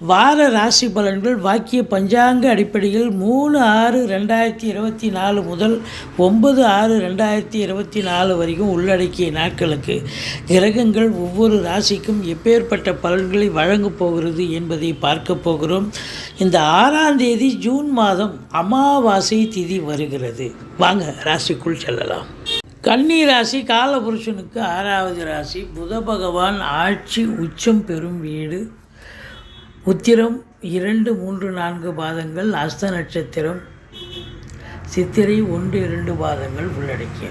வார ராசி பலன்கள் வாக்கிய பஞ்சாங்க அடிப்படையில் மூணு ஆறு ரெண்டாயிரத்தி இருபத்தி நாலு முதல் ஒன்பது ஆறு ரெண்டாயிரத்தி இருபத்தி நாலு வரைக்கும் உள்ளடக்கிய நாட்களுக்கு கிரகங்கள் ஒவ்வொரு ராசிக்கும் எப்பேற்பட்ட பலன்களை வழங்கப் போகிறது என்பதை பார்க்க போகிறோம். இந்த ஆறாம் தேதி ஜூன் மாதம் அமாவாசை திதி வருகிறது. வாங்க ராசிக்குள் செல்லலாம். கன்னி ராசி காலபுருஷனுக்கு ஆறாவது ராசி. புத பகவான் ஆட்சி உச்சம் பெறும் வீடு. உத்திரம் இரண்டு மூன்று நான்கு பாதங்கள் அஸ்த நட்சத்திரம். சித்திரை ஒன்று இரண்டு பாதங்கள் உள்ளடக்கிய.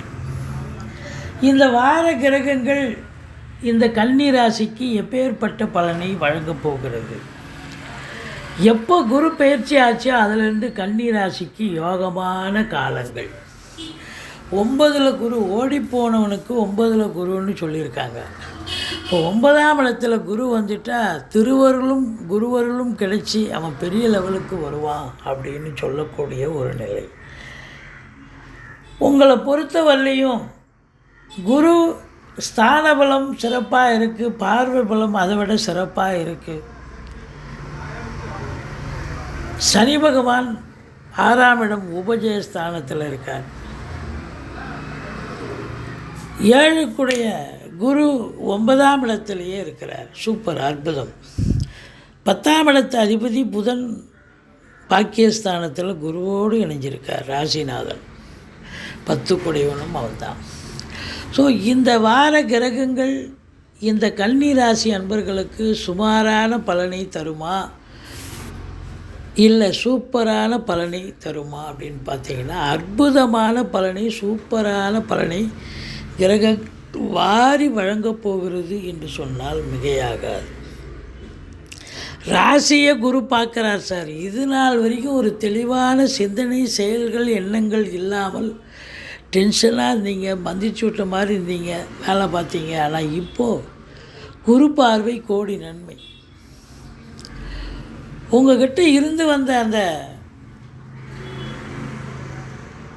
இந்த வார கிரகங்கள் இந்த கன்னி ராசிக்கு எப்பேற்பட்ட பலனை வழங்கப் போகிறது? எப்போ குரு பயிற்சி ஆச்சோ அதிலிருந்து கன்னி ராசிக்கு யோகமான காலங்கள். ஒன்பதில் குரு ஓடிப்போனவனுக்கு ஒன்பதில் குருன்னு சொல்லியிருக்காங்க. இப்போ ஒன்பதாம் இடத்துல குரு வந்துட்டா திருவருளும் குருவருளும் கிடைச்சி அவன் பெரிய லெவலுக்கு வருவான் அப்படின்னு சொல்லக்கூடிய ஒரு நிலை. உங்களை பொறுத்தவரையும் குரு ஸ்தான பலம் சிறப்பாக இருக்குது பார்வை பலம் அதை விட சிறப்பாக இருக்குது சனி பகவான் ஆறாம் இடம் உபஜயஸ்தானத்தில் இருக்கார். ஏழுக்குடைய குரு ஒன்பதாம் இடத்திலேயே இருக்கிறார். சூப்பர் அற்புதம். பத்தாம் இடத்து அதிபதி புதன் பாக்கியஸ்தானத்தில் குருவோடு இணைஞ்சிருக்கார் ராசிநாதன். பத்து குடைவனும் அவன்தான். ஸோ இந்த வார கிரகங்கள் இந்த கன்னி ராசி அன்பர்களுக்கு சுமாரான பலனை தருமா? இல்லை சூப்பரான பலனை தருமா அப்படின்னு பார்த்தீங்கன்னா அற்புதமான பலனை சூப்பரான பலனை கிரக வாரி வழங்கப் போகிறது என்று சொன்னால் மிகையாகாது. ராசியை குரு பார்க்குறார் சார். இது நாள் வரைக்கும் ஒரு தெளிவான சிந்தனை செயல்கள் எண்ணங்கள் இல்லாமல் டென்ஷனாக இருந்தீங்க மந்திச்சு விட்ட மாதிரி இருந்தீங்க வேலை பார்த்தீங்க. ஆனால் இப்போது குரு பார்வை கோடி நன்மை. உங்ககிட்ட இருந்து வந்த அந்த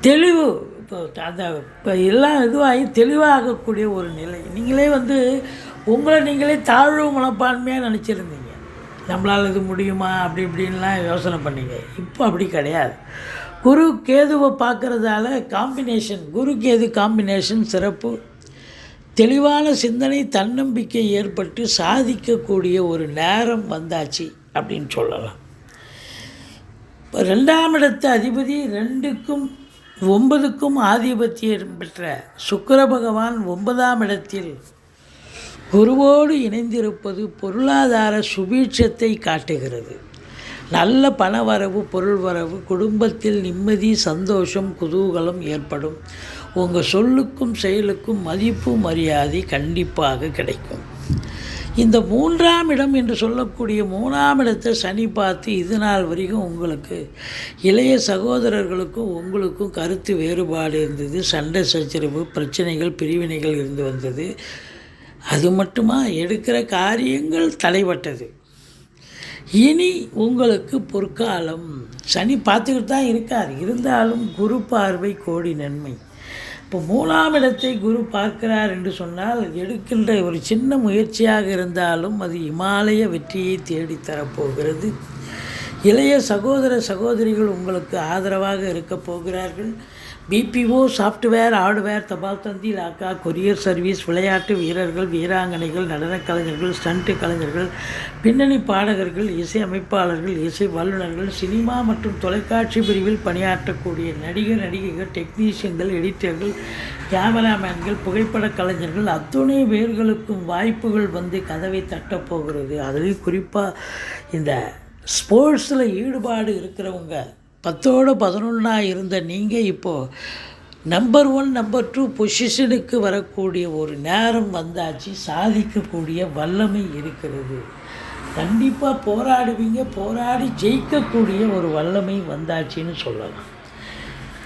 தெளிவு இப்போ அந்த இப்போ எல்லாம் இதுவாகி தெளிவாகக்கூடிய ஒரு நிலை. நீங்களே வந்து உங்களை நீங்களே தாழ்வு மனப்பான்மையாக நினச்சிருந்தீங்க. நம்மளால் இது முடியுமா? அப்படி இப்படின்லாம் யோசனை பண்ணீங்க. இப்போ அப்படி கிடையாது. குரு கேதுவை பார்க்குறதால காம்பினேஷன் குரு கேது காம்பினேஷன் சிறப்பு. தெளிவான சிந்தனை தன்னம்பிக்கை ஏற்பட்டு சாதிக்கக்கூடிய ஒரு நேரம் வந்தாச்சு அப்படின்னு சொல்லலாம். இப்போ ரெண்டாம் இடத்து அதிபதி ரெண்டுக்கும் ஒன்பதுக்கும் ஆதிபத்தியம் பெற்ற சுக்கர பகவான் ஒன்பதாம் இடத்தில் குருவோடு இணைந்திருப்பது பொருளாதார சுபீட்சத்தை காட்டுகிறது. நல்ல பண வரவு பொருள் வரவு குடும்பத்தில் நிம்மதி சந்தோஷம் குதூகலம் ஏற்படும். உங்கள் சொல்லுக்கும் செயலுக்கும் மதிப்பு மரியாதை கண்டிப்பாக கிடைக்கும். இந்த மூன்றாம் இடம் என்று சொல்லக்கூடிய மூணாம் இடத்தை சனி பார்த்து இது நாள் வரைக்கும் உங்களுக்கு இளைய சகோதரர்களுக்கும் உங்களுக்கும் கருத்து வேறுபாடு இருந்தது. சண்டை சச்சரவு பிரச்சனைகள் பிரிவினைகள் இருந்து வந்தது. அது மட்டுமா? எடுக்கிற காரியங்கள் தலைப்பட்டது இனி உங்களுக்கு பொற்காலம். சனி பார்த்துக்கிட்டு தான் இருக்கார். இருந்தாலும் குரு பார்வை கோடி நன்மை. இப்போ மூணாம் இடத்தை குரு பார்க்கிறார் என்று சொன்னால் எடுக்கின்ற ஒரு சின்ன முயற்சியாக இருந்தாலும் அது இமாலய வெற்றியை தேடித்தரப்போகிறது இளைய சகோதர சகோதரிகள் உங்களுக்கு ஆதரவாக இருக்கப் போகிறார்கள். பிபிஓ சாஃப்ட்வேர் ஹார்ட்வேர் தபால் தந்தி லாக்கா கொரியர் சர்வீஸ் விளையாட்டு வீரர்கள் வீராங்கனைகள் நடனக் கலைஞர்கள் ஸ்டண்ட் கலைஞர்கள் பின்னணி பாடகர்கள் இசை அமைப்பாளர்கள் இசை வல்லுநர்கள் சினிமா மற்றும் தொலைக்காட்சி பிரிவில் பணியாற்றக்கூடிய நடிகர் நடிகைகள் டெக்னீஷியன்கள் எடிட்டர்கள் கேமராமேன்கள் புகைப்பட கலைஞர்கள் அத்துணை பேர்களுக்கும் வாய்ப்புகள் வந்து கதவை தட்டப்போகிறது அதுலேயும் குறிப்பாக இந்த ஸ்போர்ட்ஸில் ஈடுபாடு இருக்கிறவங்க பத்தோடு பதினொன்றா இருந்த நீங்கள் இப்போது நம்பர் ஒன் நம்பர் டூ பொசிஷனுக்கு வரக்கூடிய ஒரு நேரம் வந்தாச்சு சாதிக்கக்கூடிய வல்லமை இருக்கிறது. கண்டிப்பாக போராடுவீங்க போராடி ஜெயிக்கக்கூடிய ஒரு வல்லமை வந்தாச்சுன்னு சொல்லலாம்.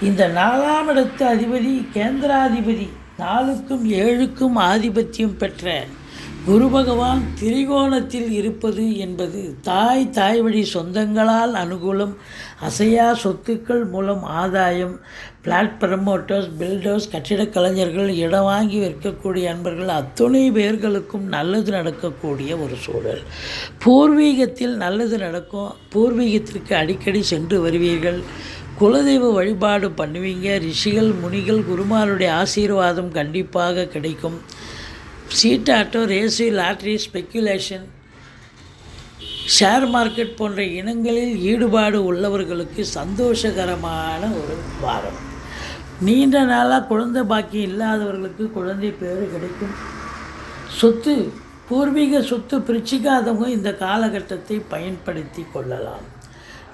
இந்த நாலாம் இடத்து அதிபதி கேந்திராதிபதி நாலுக்கும் ஏழுக்கும் ஆதிபத்தியம் பெற்ற குரு பகவான் திரிகோணத்தில் இருப்பது என்பது தாய் தாய் வழி சொந்தங்களால் அனுகூலம் அசையா சொத்துக்கள் மூலம் ஆதாயம் பிளாட் ப்ரமோட்டர்ஸ் பில்டர்ஸ் கட்டிடக் கலைஞர்கள் இடம் வாங்கி விற்கக்கூடிய அன்பர்கள் அத்துணை பேர்களுக்கும் நல்லது நடக்கக்கூடிய ஒரு சூழல். பூர்வீகத்தில் நல்லது நடக்கும். பூர்வீகத்திற்கு அடிக்கடி சென்று வருவீர்கள். குலதெய்வ வழிபாடு பண்ணுவீங்க. ரிஷிகள் முனிகள் குருமாருடைய ஆசீர்வாதம் கண்டிப்பாக கிடைக்கும். சீட் ஆட்டோ ரேசி லாட்ரி ஸ்பெக்குலேஷன் ஷேர் மார்க்கெட் போன்ற இனங்களில் ஈடுபாடு உள்ளவர்களுக்கு சந்தோஷகரமான ஒரு வாரம். நீண்ட நாளாக குழந்தை பாக்கியம் இல்லாதவர்களுக்கு குழந்தை பேர் கிடைக்கும். சொத்து பூர்வீக சொத்து பிரிச்சிக்காதவங்க இந்த காலகட்டத்தை பயன்படுத்தி கொள்ளலாம்.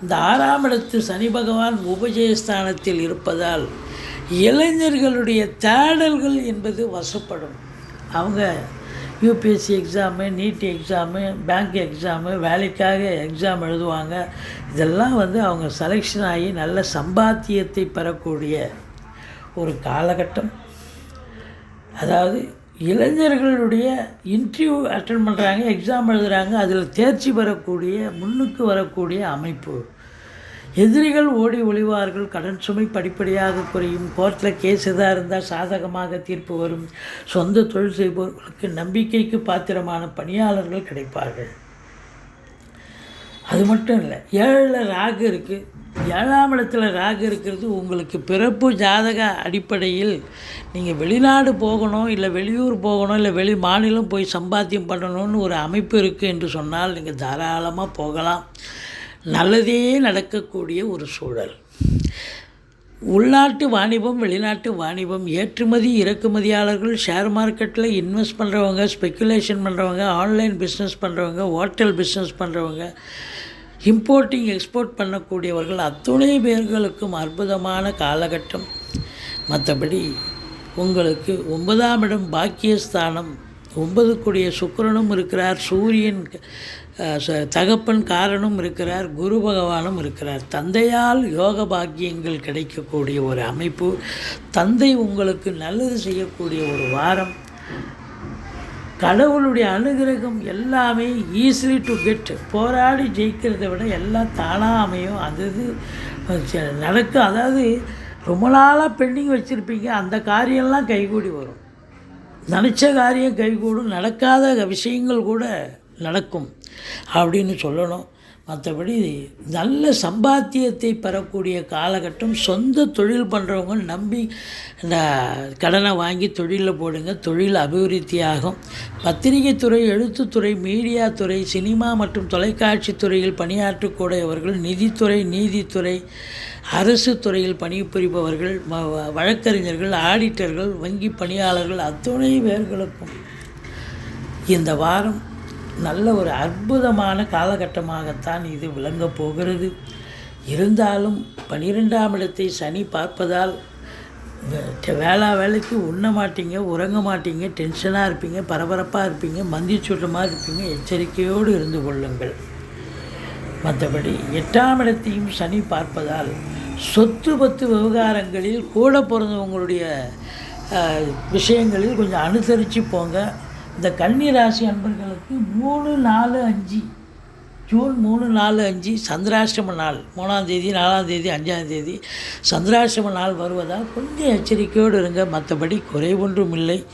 இந்த ஆறாம் இடத்து சனி பகவான் உபஜயஸ்தானத்தில் இருப்பதால் இளைஞர்களுடைய தேடல்கள் என்பது வசப்படும். அவங்க UPSC exam NEET exam bank exam வேலைக்காக எக்ஸாம் எழுதுவாங்க. இதெல்லாம் வந்து அவங்க செலெக்ஷன் ஆகி நல்ல சம்பாத்தியத்தை பெறக்கூடிய ஒரு காலகட்டம். அதாவது இளைஞர்களுடைய இன்டர்வியூ அட்டன் பண்ணுறாங்க எக்ஸாம் எழுதுகிறாங்க அதில் தேர்ச்சி பெறக்கூடிய முன்னுக்கு வரக்கூடிய அமைப்பு. எதிரிகள் ஓடி ஒளிவார்கள் கடன் சுமை படிப்படியாக குறையும். கோர்ட்டில் கேஸ் எதாக இருந்தால் சாதகமாக தீர்ப்பு வரும். சொந்த தொழில் செய்பவர்களுக்கு நம்பிக்கைக்கு பாத்திரமான பணியாளர்கள் கிடைப்பார்கள். அது மட்டும் இல்லை ஏழில் ராகு இருக்குது ஏழாம் இடத்துல ராகு இருக்கிறது உங்களுக்கு பிறப்பு ஜாதக அடிப்படையில் நீங்கள் வெளிநாடு போகணும் இல்லை வெளியூர் போகணும் இல்லை வெளி மாநிலம் போய் சம்பாத்தியம் பண்ணணும்னு ஒரு அமைப்பு இருக்குது என்று சொன்னால் நீங்கள் தாராளமாக போகலாம். நல்லதே நடக்கக்கூடிய ஒரு சூழல். உள்நாட்டு வாணிபம் வெளிநாட்டு வாணிபம் ஏற்றுமதி இறக்குமதியாளர்கள் ஷேர் மார்க்கெட்டில் இன்வெஸ்ட் பண்ணுறவங்க ஸ்பெக்குலேஷன் பண்ணுறவங்க ஆன்லைன் பிஸ்னஸ் பண்ணுறவங்க ஹோட்டல் பிஸ்னஸ் பண்ணுறவங்க இம்போர்ட்டிங் எக்ஸ்போர்ட் பண்ணக்கூடியவர்கள் அத்துணை பேர்களுக்கும் அற்புதமான காலகட்டம். மற்றபடி உங்களுக்கு ஒன்பதாம் இடம் பாக்கியஸ்தானம் ஒன்பதுக்குடைய சுக்கரனும் சுக்கிரனும் இருக்கிறார் சூரியன் தகப்பன் காரனும் இருக்கிறார் குரு பகவானும் இருக்கிறார். தந்தையால் யோக பாக்கியங்கள் கிடைக்கக்கூடிய ஒரு அமைப்பு தந்தை உங்களுக்கு நல்லது செய்யக்கூடிய ஒரு வாரம். கடவுளுடைய அனுகிரகம் எல்லாமே ஈஸிலி டு கெட் போராடி ஜெயிக்கிறத விட எல்லாம் தானாக அமையும். அது இது நடக்கும் அதாவது ரொம்ப நாளாக பெண்டிங் வச்சுருப்பீங்க. அந்த காரியம்லாம் கைகூடி வரும். நினச்ச காரியம் கைகூடும் நடக்காத விஷயங்கள் கூட நடக்கும் அப்படின்னு சொல்லணும். மற்றபடி நல்ல சம்பாத்தியத்தை பெறக்கூடிய காலகட்டம் சொந்த தொழில் பண்ணுறவங்க நம்பி இந்த கடனை வாங்கி தொழிலில் போடுங்க தொழில் அபிவிருத்தியாகும். பத்திரிகை துறை எழுத்துத்துறை மீடியா துறை சினிமா மற்றும் தொலைக்காட்சி துறையில் பணியாற்றக்கூடியவர்கள் நிதித்துறை நீதித்துறை அரசு துறையில் பணிபுரிபவர்கள் வ- வழக்கறிஞர்கள் ஆடிட்டர்கள் வங்கி பணியாளர்கள் அத்துணை பேர்களுக்கும் இந்த வாரம் நல்ல ஒரு அற்புதமான காலகட்டமாகத்தான் இது விளங்கப் போகிறது. இருந்தாலும் பனிரெண்டாம் இடத்தை சனி பார்ப்பதால் வேளா வேலைக்கு உண்ண மாட்டீங்க உறங்க மாட்டீங்க டென்ஷனாக இருப்பீங்க பரபரப்பாக இருப்பீங்க மந்திச்சுட்டமாக இருப்பீங்க எச்சரிக்கையோடு இருந்து கொள்ளுங்கள். மற்றபடி எட்டாம் இடத்தையும் சனி பார்ப்பதால் சொத்து பத்து விவகாரங்களில் கூட பிறந்தவங்களுடைய விஷயங்களில் கொஞ்சம் அனுசரித்து போங்க. இந்த கன்னி ராசி அன்பர்களுக்கு மூணு நாலு அஞ்சு. ஜூன் மூணு நாலு அஞ்சு. சந்திராஷ்டம நாள். மூணாம் தேதி நாலாம் தேதி அஞ்சாம் தேதி. சந்திராஷ்டம நாள் வருவதால் கொஞ்சம் எச்சரிக்கையோடு இருங்க. மற்றபடி குறைவொன்றும் இல்லை.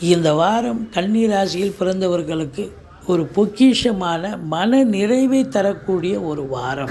இந்த வாரம் கன்னி ராசியில் பிறந்தவர்களுக்கு ஒரு பொக்கிஷமான மன நிறைவை தரக்கூடிய ஒரு வாரம்.